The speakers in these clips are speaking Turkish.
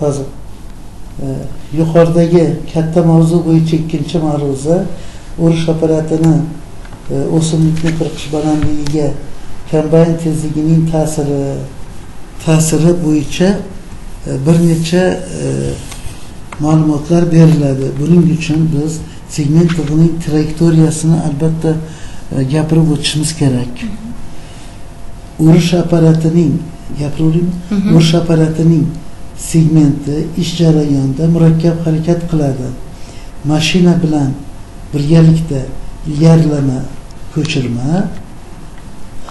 Hozir e, yuqoridagi katta mavzu bo'yicha ikkinchi ma'ruza urush apparatini e, o'simlikni qirqish balandligiga kombayn tezligining ta'siri ta'siri bo'yicha e, bir necha e, ma'lumotlar beriladi. Buning uchun biz segment tig'ining trayektoriyasini albatta e, gapirib o'tishimiz kerak. Urush apparatining gapiravering urush apparatining segmenti ish jarayonida murakkab harakat qiladi. Mashina bilan birgalikda ilgarilama, ko'chirma,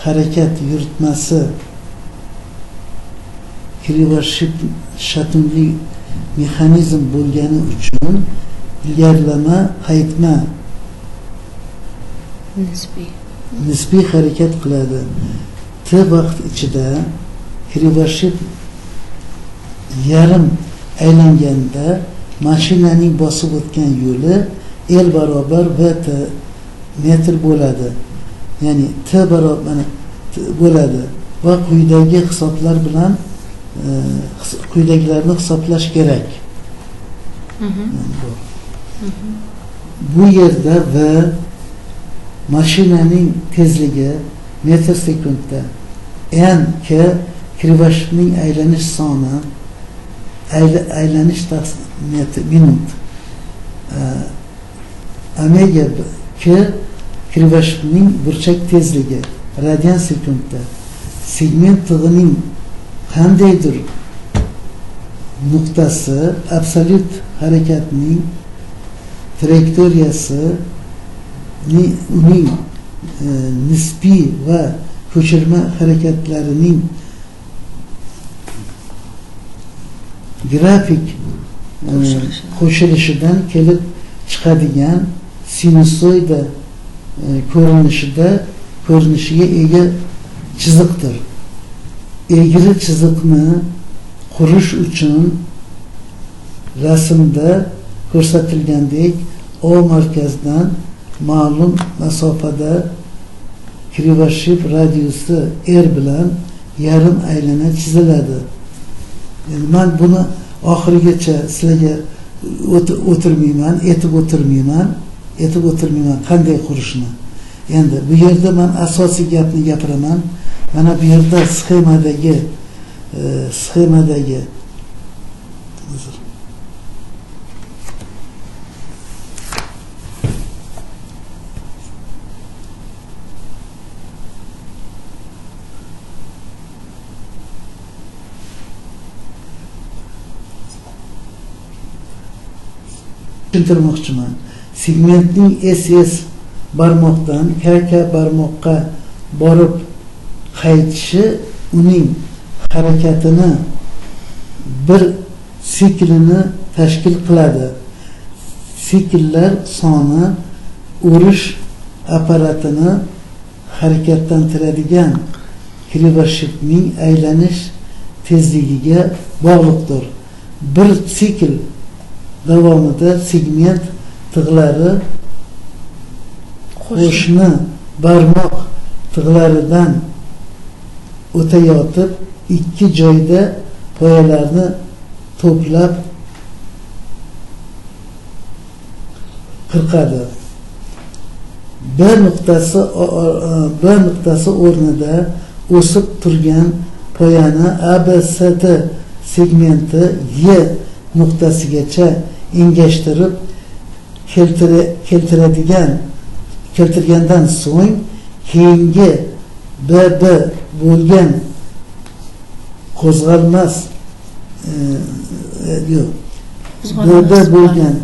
harakat yuritmasi shatunli mexanizm bo'lgani uchun ilgarilama, qaytma nisbiy nisbiy harakat qiladi. T vaqt ichida krivoship yarim aylanganda mashinaning bosib o'tgan yo'li L barobar VT metr bo'ladi. Ya'ni T barobar bo'ladi va quyidagi hisoblar bilan e, quyidagilarni hisoblash kerak. Bu. yerda V mashinaning tezligi metr sekundda n k krivashning aylanish soni metr minut Ee, omega b- k krivashning burchak tezligi radian sekundda segment tig'ining qandaydir nuqtasi absolyut harakatning trayektoriyasi ni- uning e, nisbiy va ko'chirma harakatlarining grafik e, Qo'shilishi. qo'shilishidan kelib chiqadigan sinusoida e, ko'rinishida ko'rinishiga ega chiziqdir. Egri chiziqni qurish uchun rasmda ko'rsatilgandek O markazdan ma'lum masofada krivoship radiusi R bilan yarim aylana chiziladi. Endi man buni oxirigacha sizlarga o't- o'tirmayman, aytib o'tirmayman, aytib o'tirmayman qanday qurishni. Endi bu yerda man asosiy gapni gapiraman. Mana bu yerda sxemadagi e, sxemadagi tushuntirmoqchiman. Segmentning SS barmoqdan KK barmoqqa borib qaytishi uning harakatini bir siklini tashkil qiladi. Sikllar soni urish apparatini harakatlantiradigan krivoshipning aylanish tezligiga bog'liqdir. Bir sikl davomida segment tig'lari qo'shni barmoq tig'laridan o'tayotib ikki joyda poyalarni to'plab qirqadi. B nuqtasi o- o- B nuqtasi o'rnida o'sib turgan poyani ABCD segmenti Y nuqtasigacha engashtirib keltira- keltiradigan keltirgandan so'ng keyingi BB bo'lgan qo'zg'almas e, e, yo'q Burada bo'lgan.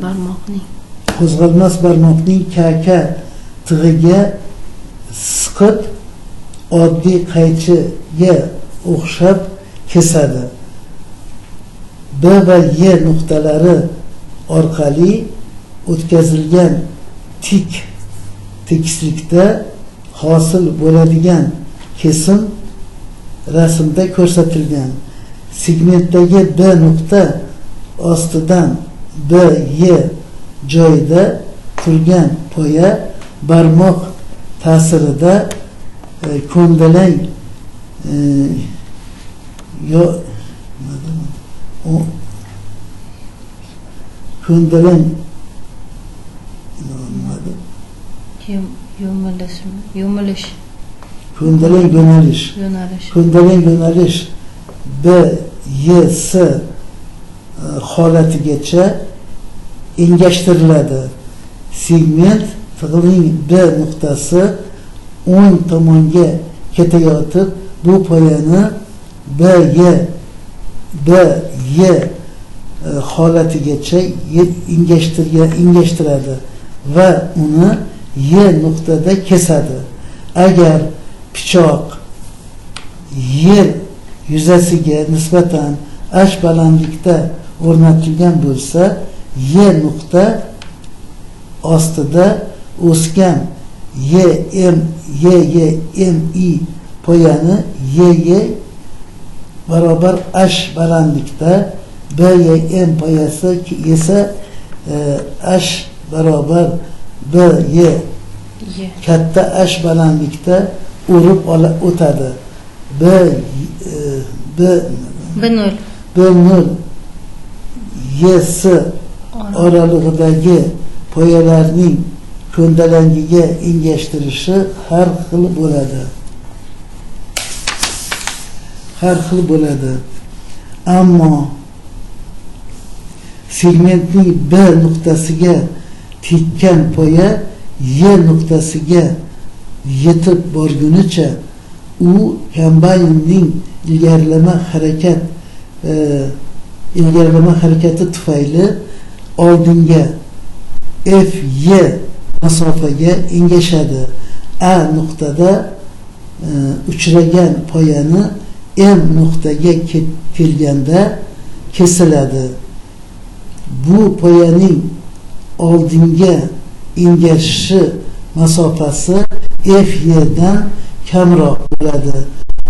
qo'zg'almas barmoqning KK tig'iga siqib oddiy qaychiga o'xshab kesadi. B va Y nuqtalari orqali o'tkazilgan tik tekislikda hosil bo'ladigan kesim rasmda ko'rsatilgan. Segmentdagi B nuqta ostidan B, Y joyida turgan poya barmoq ta'sirida e, ko'ndalang e, yo o- ko'ndalang nimadi? Yum, yumilishmi? Yumilish, ko'ndalang yo'nalish yo'nalish. ko'ndalang yo'nalish B, Y, S e, holatigacha engashtiriladi. Segment tig'ning B nuqtasi o'ng tomonga ketayotib, bu poyani B, Y, B, Y e, holatigacha ye- engashtiradi va uni Y nuqtada kesadi. Agar pichoq yer yuzasiga nisbatan h balandlikda o'rnatilgan bo'lsa y nuqta ostida o'sgan y m y y m i poyani y y barobar h balandlikda b y m poyasi esa e, h barobar b y katta h balandlikda urib o'tadi b e, b B0 b0 ys oralig'idagi poyalarning ko'ndalangiga engashtirishi har xil bo'ladi har xil bo'ladi. Ammo segmentning b nuqtasiga tekkan poya y nuqtasiga yetib borgunicha u kombaynning ilgarilama harakat e, ilgarilama harakati tufayli oldinga f y masofaga engashadi. A nuqtada e, uchragan poyani m nuqtaga ke- kelganda kesiladi. Bu poyaning oldinga engashishi masofasi f yerdan kamroq bo'ladi.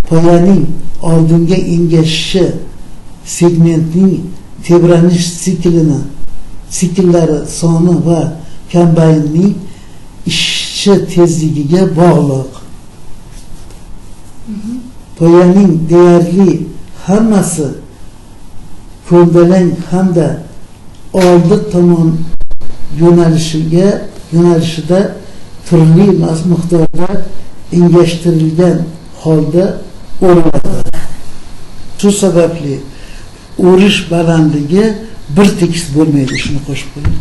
Poyaning oldinga engashishi segmentning tebranish siklini sikllari soni va kombaynning ishi tezligiga bog'liq poyaning deyarli hammasi ko'ndalang hamda oldi tomon yo'nalishiga yo'nalishida turli miqdorda engashtirilgan holda o'raladi. Shu sababli o'rish balandligi bir tekis bo'lmaydi. Shuni qo'shib qo'ying.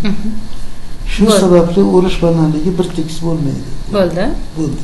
Shu sababli o'rish balandligi bir tekis bo'lmaydi. Bo'ldi. Bo'ldi.